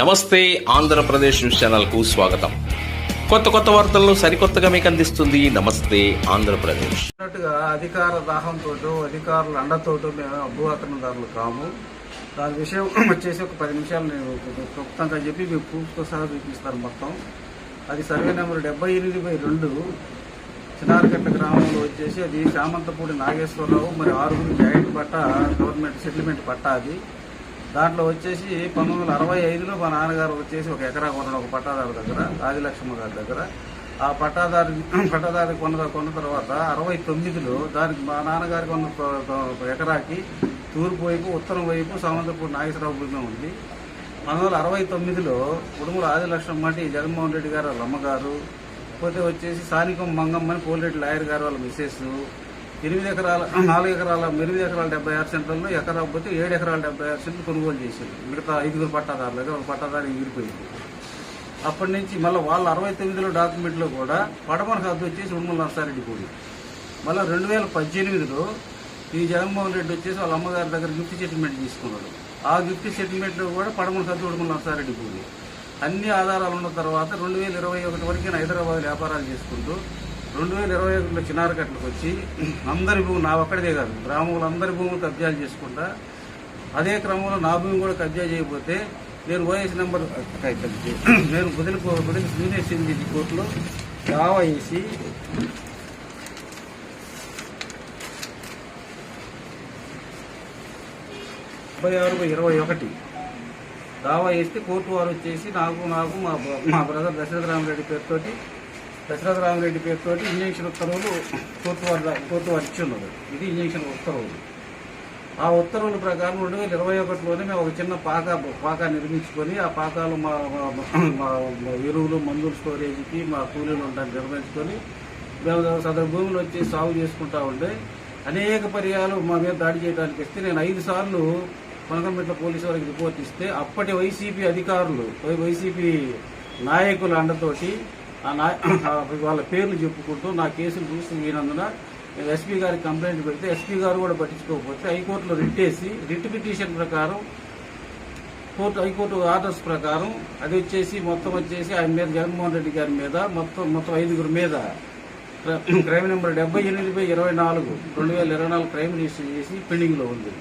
నమస్తే ఆంధ్రప్రదేశ్ న్యూస్ ఛానల్కు స్వాగతం. కొత్త కొత్త వార్తలను సరికొత్తగా మీకు అందిస్తుంది నమస్తే ఆంధ్రప్రదేశ్. అన్నట్టుగా అధికార దాహంతో అధికారుల అండతోటో మేము భూ ఆక్రమణదారులు కాము. దాని విషయం వచ్చేసి ఒక పది నిమిషాలు నేను క్లుప్తంగా చెప్పి మీకు ప్రూఫ్తో సహా చూపిస్తాను మొత్తం. అది సర్వే నెంబర్ డెబ్బై ఎనిమిది బై రెండు. చిన్నారకట్ట గ్రామంలో వచ్చేసి అది సామంతపూడి నాగేశ్వరరావు మరి ఆరుగురు జాయింట్ పట్ట గవర్నమెంట్ సెటిల్మెంట్ పట్ట అది. దాంట్లో వచ్చేసి పంతొమ్మిది వందల అరవై ఐదులో మా నాన్నగారు వచ్చేసి ఒక ఎకరా కొనడం ఒక పట్టాదారు దగ్గర ఆదిలక్ష్మ గారి దగ్గర. ఆ పట్టాదారు పట్టాదారు కొన్న కొన్న తర్వాత అరవై తొమ్మిదిలో దానికి మా నాన్నగారి కొన్న ఎకరాకి తూర్పు వైపు ఉత్తరం వైపు సామంతపూర్ నాగేశ్వరరావు బృందం ఉంది. పంతొమ్మిది వందల అరవై తొమ్మిదిలో ఉడుముల ఆదిలక్ష్మ మటి జగన్మోహన్ రెడ్డి గారు వాళ్ళ అమ్మగారు పోతే వచ్చేసి సానికం మంగమ్మని పోలిరెడ్డి లాయర్ గారు వాళ్ళ మిస్సెస్ ఎనిమిది ఎకరాల నాలుగు ఎకరాల ఎనిమిది ఎకరాల డెబ్బై ఆరు సెంట్లలో ఎకరా పోతే ఏడు ఎకరాల డెబ్బై ఆరు సెంట్లు కొనుగోలు చేశారు. మిగతా ఐదుగురు పట్టాదారులు ఒక పట్టాదారు ఎగిరిపోయింది అప్పటి నుంచి మళ్ళీ వాళ్ళ అరవై తొమ్మిదిలో డాక్యుమెంట్లో కూడా పడమర హద్దు వచ్చేసి ఉమ్మల నర్సారెడ్డి కూడి మళ్ళీ రెండు వేల పద్దెనిమిదిలో ఈ జగన్మోహన్ రెడ్డి వచ్చేసి వాళ్ళ అమ్మగారి దగ్గర గిఫ్ట్ సెటిల్మెంట్ తీసుకున్నాడు. ఆ గిఫ్ట్ సెటిల్మెంట్లో కూడా పడమర హద్దు ఉడుమల నర్సారెడ్డి కూడి అన్ని ఆధారాలు ఉన్న తర్వాత రెండు వేల ఇరవై ఒకటి వరకు హైదరాబాద్ వ్యాపారాలు చేసుకుంటూ రెండు వేల ఇరవై ఒకటిలో చిన్నారకట్లకు వచ్చి అందరి భూమి నా ఒక్కడిదే కాదు గ్రామంలో అందరి భూములు కబ్జాలు చేసుకుంటా అదే క్రమంలో నా భూమి కూడా కబ్జా చేయకపోతే నేను ఓఎస్ నెంబర్ నేను బదిలి బదిలి జూనియర్ సివిల్ కోర్టులో దావా వేసి ముప్పై ఆరు ఇరవై ఒకటి దావా వేస్తే కోర్టు వారు వచ్చేసి నాకు నాకు మా మా బ్రదర్ దశరథ రామరెడ్డి పేరుతోటి దశరథ రామరెడ్డి పేరుతోటి ఇంజక్షన్ ఉత్తర్వులు కోర్టు వారు కోర్టు వారు ఇచ్చి ఉన్నారు ఇది ఇంజక్షన్ ఉత్తర్వులు. ఆ ఉత్తర్వుల ప్రకారం రెండు వేల ఇరవై ఒకటిలోనే మేము ఒక చిన్న పాక పాక నిర్మించుకొని ఆ పాకాలు మా మా- ఎరువులు మందులు స్టోరేజ్కి మా కూలీలు ఉండడానికి నిర్మించుకొని మేము సదరు భూములు వచ్చి సాగు చేసుకుంటా ఉండే అనేక పర్యాలు మా మీద దాడి చేయడానికి వస్తే నేను ఐదు సార్లు కొనకంపేట పోలీసు వారికి రిపోర్ట్ ఇస్తే అప్పటి వైసీపీ అధికారులు వైసీపీ నాయకుల అండతోటి వాళ్ళ పేర్లు చెప్పుకుంటూ నా కేసులు చూసి వీనందున ఎస్పీ గారికి కంప్లైంట్ పెడితే ఎస్పీ గారు కూడా పట్టించుకోకపోతే హైకోర్టులో రిట్ వేసి రిట్ పిటిషన్ ప్రకారం కోర్టు హైకోర్టు ఆర్డర్స్ ప్రకారం అది వచ్చేసి మొత్తం వచ్చేసి ఆయన మీద జగన్మోహన్ రెడ్డి గారి మీద మొత్తం మొత్తం ఐదుగురు మీద క్రైమ్ నెంబర్ డెబ్బై ఎనిమిది బై ఇరవై నాలుగు రెండు వేల ఇరవై నాలుగు క్రైమ్ రిజిస్టర్ చేసి పెండింగ్లో ఉంది.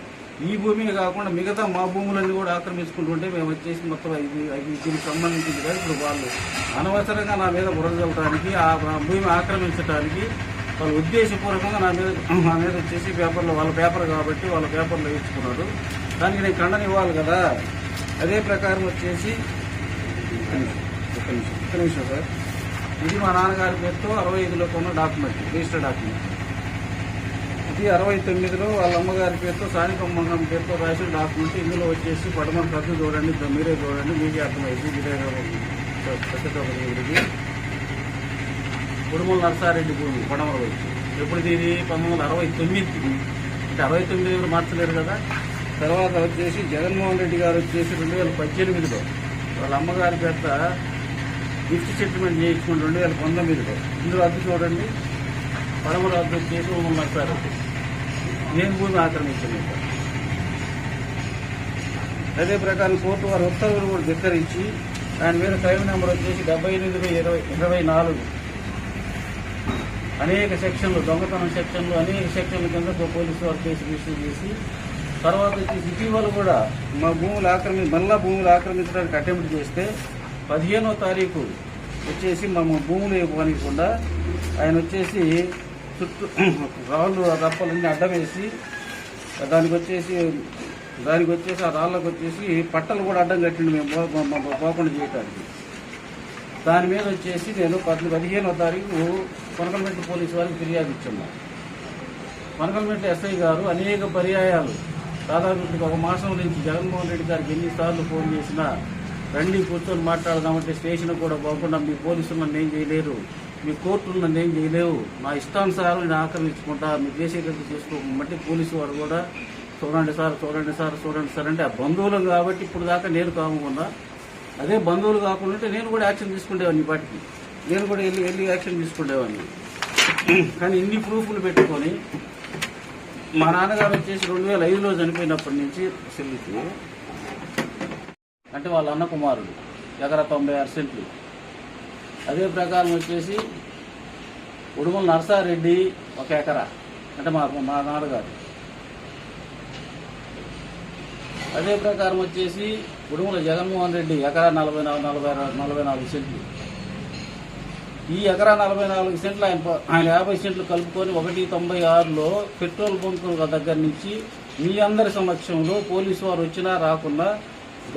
ఈ భూమిని కాకుండా మిగతా మా భూములన్నీ కూడా ఆక్రమించుకుంటుంటే మేము వచ్చేసి మొత్తం ఇది దీనికి సంబంధించింది కానీ ఇప్పుడు వాళ్ళు అనవసరంగా నా మీద బురద ఆ భూమి ఆక్రమించడానికి వాళ్ళు ఉద్దేశపూర్వకంగా నా మీద నా మీద వచ్చేసి పేపర్లో వాళ్ళ పేపర్ కాబట్టి వాళ్ళ పేపర్లో ఇచ్చుకున్నారు దానికి నేను ఖండన ఇవ్వాలి కదా. అదే ప్రకారం వచ్చేసి ఒక నిమిషం, నిమిషం సార్. ఇది మా నాన్నగారి పేరుతో అరవై ఐదులో కొన్న డాక్యుమెంట్ రిజిస్టర్ డాక్యుమెంట్. ఇది అరవై తొమ్మిదిలో వాళ్ళ అమ్మగారి పేరుతో స్థానిక మండలం పేరుతో రాసిన డాక్యుమెంట్ ఇందులో వచ్చేసి పడమర ఖర్చు చూడండి ద- మీరే చూడండి మీకే అర్థమైంది మీరే ఇది ఉడుమల నరసారెడ్డి భూమి పడమర వచ్చి ఎప్పుడు ఇది పంతొమ్మిది వందల అరవై తొమ్మిది అంటే అరవై తొమ్మిది మార్చలేరు కదా? తర్వాత వచ్చేసి జగన్మోహన్ రెడ్డి గారు వచ్చేసి రెండు వేల పద్దెనిమిదిలో వాళ్ళ అమ్మగారి పేరుత గిఫ్ట్ సెటిల్మెంట్ చేయించుకుని రెండు వేల పంతొమ్మిదిలో. ఇందులో అద్దె చూడండి. పడమర అద్దె చేసి ఉడుమల నరసారెడ్డి నేను భూమి ఆక్రమించాను అదే ప్రకారం కోర్టు వారు ఉత్తర్వులు కూడా ధిక్కరించి ఆయన మీద క్రైమ్ నెంబర్ వచ్చేసి డెబ్బై ఎనిమిది బై ఇరవై ఇరవై నాలుగు. అనేక సెక్షన్లు దొంగతనం సెక్షన్లు అనేక సెక్షన్ల కింద పోలీసు వారు కేసు రిజిస్టర్ చేసి తర్వాత వచ్చేసి ఇటీవల కూడా మా భూములు ఆక్రమి మళ్ళా భూములు ఆక్రమించడానికి అటెంప్ట్ చేస్తే పదిహేనో తారీఖు వచ్చేసి మా భూములు ఇవ్వకుండా ఆయన వచ్చేసి చుట్టూ రాళ్ళు రప్పలన్నీ అడ్డం వేసి దానికి వచ్చేసి దానికి వచ్చేసి ఆ రాళ్ళకు వచ్చేసి పట్టలు కూడా అడ్డం కట్టిండు మేము పోకుండా చేయటానికి. దాని మీద వచ్చేసి నేను పది పదిహేనో తారీఖు కొనకలమెట్టు పోలీసు వారికి ఫిర్యాదు ఇచ్చున్నాను కొనకలమెట్టు ఎస్ఐ గారు అనేక పర్యాయాలు. దాదాపు ఒక మాసం నుంచి జగన్మోహన్ రెడ్డి గారికి ఎన్నిసార్లు ఫోన్ చేసినా రండి కూర్చొని మాట్లాడదామంటే స్టేషన్ కూడా పోకుండా మీ పోలీసులు నన్ను ఏం చేయలేరు మీ కోర్టులు నన్ను ఏం చేయలేవు. నా ఇష్టానుసారం నేను ఆక్రమించుకుంటా. మీరు చేసేటట్టు చేసుకోమంటే పోలీసు వారు కూడా చూడండి సార్ చూడండి సార్ చూడండి సార్ అంటే ఆ బంధువులం కాబట్టి ఇప్పుడు దాకా నేను కాకుండా అదే బంధువులు కాకుండా ఉంటే నేను కూడా యాక్షన్ తీసుకునేవాడిని వాటికి నేను కూడా వెళ్ళి వెళ్ళి యాక్షన్ తీసుకునేవాడిని కానీ ఇన్ని ప్రూఫ్లు పెట్టుకొని మా నాన్నగారు వచ్చేసి రెండు వేల ఐదులో చనిపోయినప్పటి నుంచి చెల్లికి అంటే వాళ్ళ అన్న కుమారుడు ఎకరా తొంభై ఆరు సెంట్లు. అదే ప్రకారం వచ్చేసి ఉడుమల నరసారెడ్డి ఒక ఎకరా. అంటే మా మా నాన్నగారు. అదే ప్రకారం వచ్చేసి ఉడుమల జగన్మోహన్ రెడ్డి ఎకరా నలభై నాలుగు నలభై నాలుగు నలభై నాలుగు సెంట్లు. ఈ ఎకరా నలభై నాలుగు సెంట్లు ఆయన ఆయన యాభై సెంట్లు కలుపుకొని ఒకటి తొంభై ఆరులో పెట్రోల్ బంకుల దగ్గర నుంచి మీ అందరి సమక్షంలో పోలీసు వారు వచ్చినా రాకుండా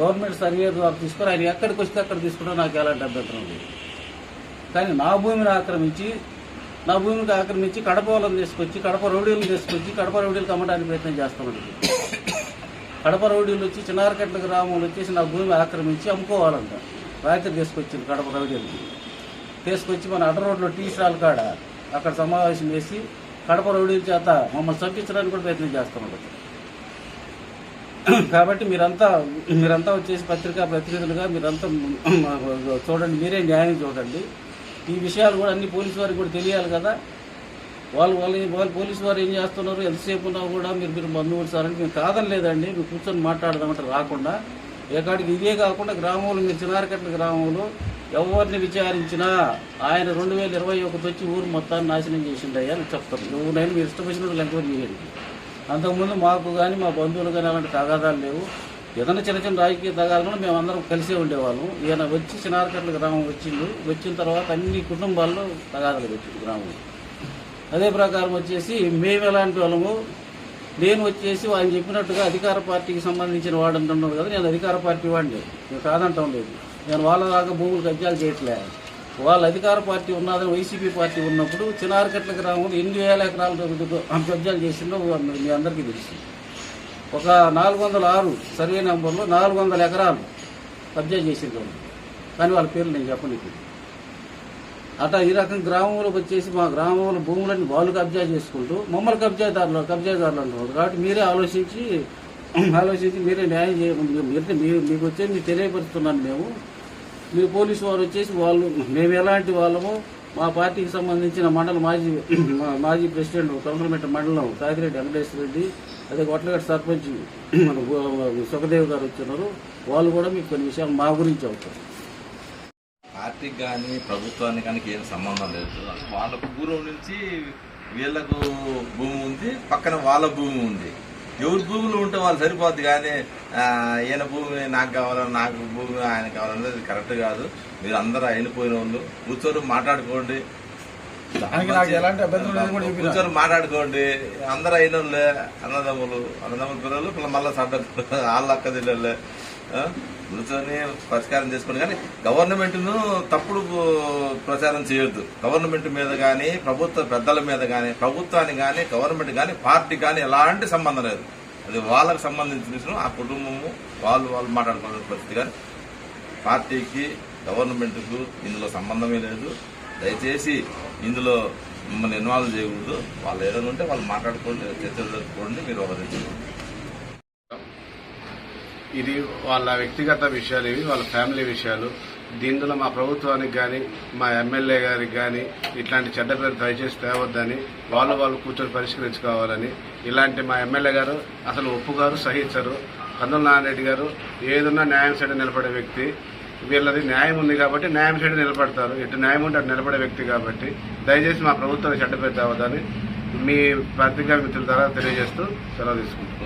గవర్నమెంట్ సర్వే ద్వారా తీసుకుని ఆయన ఎక్కడికి వస్తే అక్కడ తీసుకున్నా నాకు ఎలాంటి అభ్యంతరం లేదు. కానీ నా భూమిని ఆక్రమించి నా భూమికి ఆక్రమించి కడప వాళ్ళని తీసుకొచ్చి కడప రౌడీలను తీసుకొచ్చి కడప రౌడీలకు అమ్మడానికి ప్రయత్నం చేస్తామండి కడప రౌడీలు వచ్చి చిన్నారకట్ల గ్రామంలో వచ్చేసి నా భూమి ఆక్రమించి అమ్ముకోవాలంట. రాత్రి తీసుకొచ్చింది కడప రౌడీలకి. తీసుకొచ్చి మన అడ్డ రోడ్లో టీ స్టాల్ కాడ అక్కడ సమావేశం చేసి కడప రౌడీల చేత మమ్మల్ని చంపించడానికి కూడా ప్రయత్నం చేస్తున్నారు కాబట్టి మీరంతా మీరంతా వచ్చేసి పత్రికా ప్రతినిధులుగా మీరంతా చూడండి మీరే న్యాయం చూడండి. ఈ విషయాలు కూడా అన్ని పోలీసు వారికి కూడా తెలియాలి కదా. వాళ్ళు వాళ్ళు వాళ్ళు పోలీసు వారు ఏం చేస్తున్నారు? ఎంతసేపు ఉన్నా కూడా మీరు మీరు మందు కొడతారని మేము కాదని లేదండి మీరు కూర్చొని మాట్లాడదామంటే రాకుండా. ఏకాడికి ఇదే కాకుండా గ్రామంలో మీరు చిన్నారకట్ల గ్రామంలో ఎవరిని విచారించినా ఆయన రెండు వేల ఇరవై ఒకటి వచ్చి ఊరు మొత్తాన్ని నాశనం చేసిండయ్యా అని చెప్తారు. నువ్వు నేను మీరు ఇష్టపచ్చినట్టు ఎంక్వైరీ చేయండి అంతకుముందు మాకు కానీ మా బంధువులు కానీ అలాంటి తగాదాలు లేవు. ఏదైనా చిన్న చిన్న రాజకీయ తగాదాలు కూడా మేము అందరం కలిసే ఉండేవాళ్ళం. ఈయన వచ్చి చిన్నారకట్ల గ్రామం వచ్చిండు. వచ్చిన తర్వాత అన్ని కుటుంబాల్లో తగాదాలు వచ్చింది గ్రామంలో అదే ప్రకారం వచ్చేసి మేము ఎలాంటి వాళ్ళము నేను వచ్చేసి ఆయన చెప్పినట్టుగా అధికార పార్టీకి సంబంధించిన వాడు అంటున్నాడు కదా నేను అధికార పార్టీ వాడిని. నేను కాదంటాం లేదు నేను వాళ్ళ దాకా భూములు కబ్జాలు చేయట్లే. వాళ్ళ అధికార పార్టీ ఉన్నదని వైసీపీ పార్టీ ఉన్నప్పుడు చిన్నారకట్ల గ్రామంలో ఎన్ని వేల ఎకరాలు కబ్జాలు చేసిందో మీ అందరికీ తెలుసు. ఒక నాలుగు వందల ఆరు సర్వే నెంబర్లో నాలుగు వందల ఎకరాలు కబ్జా చేసింది వాళ్ళు. కానీ వాళ్ళ పేర్లు నేను చెప్పలేదు అట్లా ఈ రకం గ్రామంలోకి వచ్చేసి మా గ్రామంలో భూములన్నీ వాళ్ళు కబ్జా చేసుకుంటూ మమ్మల్ని కబ్జాదారులు కబ్జాదారులు అంటున్నారు. కాబట్టి మీరే ఆలోచించి ఆలోచించి మీరే న్యాయం చేయకుండా మీరు మీరు మీకు వచ్చేది మీకు తెలియపరుస్తున్నాను మేము. మీ పోలీసు వారు వచ్చేసి వాళ్ళు మేము ఎలాంటి వాళ్ళము మా పార్టీకి సంబంధించిన మండల మాజీ మా- మాజీ ప్రెసిడెంట్ కౌన్సిల్మెంట్ మండలం తాగిరెడ్డి వెంకటేశ్వర రెడ్డి అదే కొట్లగడ్డ సర్పంచ్ మన సుఖదేవ్ గారు వచ్చినారు వాళ్ళు కూడా మీకు కొన్ని విషయాలు మా గురించి అవుతారు. పార్టీకి కానీ ప్రభుత్వానికి కానీ ఏం సంబంధం లేదు. వాళ్ళ పూర్వం నుంచి వీళ్ళకు భూమి ఉంది పక్కన వాళ్ళ భూమి ఉంది. ఎవరి భూములు ఉంటే వాళ్ళు సరిపోద్ది కానీ ఈయన భూమి నాకు కావాలని నాకు భూమి ఆయన కావాలనేది కరెక్ట్ కాదు. మీరు అందరూ అయిపోయిన వాళ్ళు కూర్చొని మాట్లాడుకోండి. కూర్చొని మాట్లాడుకోండి. అందరూ అయిన వాళ్ళే అన్నదమ్ములు అన్నదమ్ముల పిల్లలు మళ్ళీ సడ్డ వాళ్ళ అక్క జిల్లలే కూర్చొని పరిష్కారం చేసుకోండి. కానీ గవర్నమెంట్ను తప్పుడు ప్రచారం చేయొద్దు. గవర్నమెంట్ మీద కానీ ప్రభుత్వ పెద్దల మీద కానీ ప్రభుత్వానికి కానీ గవర్నమెంట్ కానీ పార్టీ కానీ ఎలాంటి సంబంధం లేదు. అది వాళ్ళకు సంబంధించిన విషయం. ఆ కుటుంబము వాళ్ళు వాళ్ళు మాట్లాడుకునే పరిస్థితి కానీ పార్టీకి గవర్నమెంట్కు ఇందులో సంబంధమే లేదు. దయచేసి ఇందులో మిమ్మల్ని ఇన్వాల్వ్ చేయకూడదు. వాళ్ళు ఏదైనా ఉంటే వాళ్ళు మాట్లాడుకోండి చర్చలు జరుపుకోండి మీరు ఒకరించుకోండి ఇది వాళ్ళ వ్యక్తిగత విషయాలు ఇవి వాళ్ళ ఫ్యామిలీ విషయాలు. దీనిలో మా ప్రభుత్వానికి కానీ మా ఎమ్మెల్యే గారికి కానీ ఇట్లాంటి చెడ్డ పేరు దయచేసి తేవద్దని వాళ్ళు వాళ్ళు కూర్చొని పరిష్కరించుకోవాలని ఇలాంటి మా ఎమ్మెల్యే గారు అసలు ఒప్పుగారు సహించరు. కందుల నారాయణరెడ్డి గారు ఏదున్నా న్యాయం సైడ్ నిలబడే వ్యక్తి. వీళ్ళది న్యాయం ఉంది కాబట్టి న్యాయం సైడ్ నిలబడతారు. ఎటు న్యాయం ఉంటే అటు నిలబడే వ్యక్తి కాబట్టి దయచేసి మా ప్రభుత్వానికి చెడ్డ పేరు తేవద్దని మీ పత్రికా మిత్రుల ద్వారా తెలియజేస్తూ సెలవు తీసుకుంటాం